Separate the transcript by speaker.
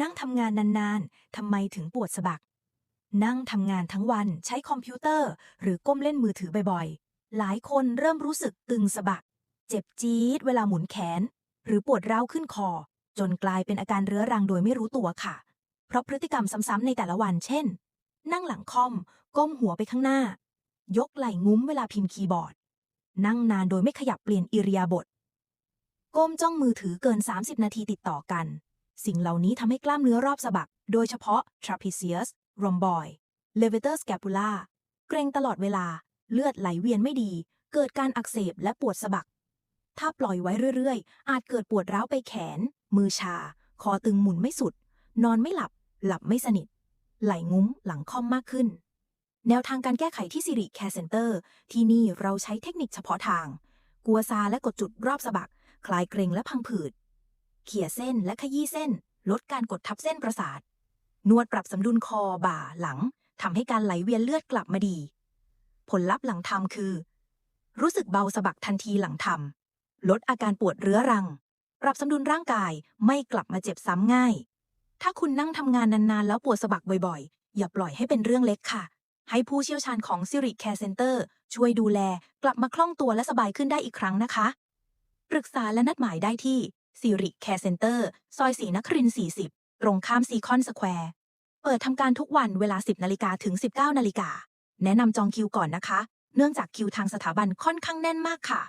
Speaker 1: นั่งทำงานนานๆ ทำไมถึงปวดสะบัก นั่งทำงานทั้งวันใช้คอมพิวเตอร์ หรือก้มเล่นมือถือบ่อยๆ หลายคนเริ่มรู้สึกตึงสะบัก เจ็บจี๊ดเวลาหมุนแขน หรือปวดร้าวขึ้นคอ จนกลายเป็นอาการเรื้อรังโดยไม่รู้ตัวค่ะ เพราะพฤติกรรมซ้ำๆในแต่ละวัน เช่น นั่งหลังคอม ก้มหัวไปข้างหน้า ยกไหล่งุ้มเวลาพิมพ์คีย์บอร์ด นั่งนานโดยไม่ขยับเปลี่ยนอิริยาบถก้มจ้องมือถือเกิน 30 นาทีติดต่อกัน สิ่งเหล่านี้ทำให้กล้ามเนื้อรอบสะบัก โดยเฉพาะ trapezius rhomboid levator scapula เกรงตลอดเวลา เลือดไหลเวียนไม่ดี เกิดการอักเสบและปวดสะบัก ถ้าปล่อยไว้เรื่อยๆ อาจเกิดปวดร้าวไปแขน มือชา คอตึงหมุนไม่สุด นอนไม่หลับ หลับไม่สนิท ไหลงุ้มหลังค่อมมากขึ้น แนวทางการแก้ไขที่สิริแคร์เซ็นเตอร์ที่นี่เราใช้เทคนิคเฉพาะทาง กัวซาและกดจุดรอบสะบัก คลายเกรงและพังผืด เขี่ยเส้นและขยี้เส้น ลดการกดทับเส้นประสาท นวดปรับสมดุลคอบ่าหลังทำให้การไหลเวียนเลือดกลับมาดี ผลลัพธ์หลังทำคือ รู้สึกเบาสะบักทันทีหลังทำลดอาการปวดเรื้อรัง ปรับสมดุลร่างกายไม่กลับมาเจ็บซ้ำง่าย ถ้าคุณนั่งทำงานนานๆ แล้วปวดสะบักบ่อยๆ อย่าปล่อยให้เป็นเรื่องเล็กค่ะ ให้ผู้เชี่ยวชาญของซิริแคร์เซ็นเตอร์ช่วยดูแลกลับมาคล่องตัวและสบายขึ้นได้อีกครั้งนะคะ ปรึกษาและนัดหมายได้ที่ สิริแคร์เซ็นเตอร์ ซอยสีนคริน 40 ตรงข้ามซีคอนสแควร์ เปิดทำการทุกวันเวลา 10 นาฬิกาถึง 19 นาฬิกา แนะนำจองคิวก่อนนะคะ เนื่องจากคิวทางสถาบันค่อนข้างแน่นมากค่ะ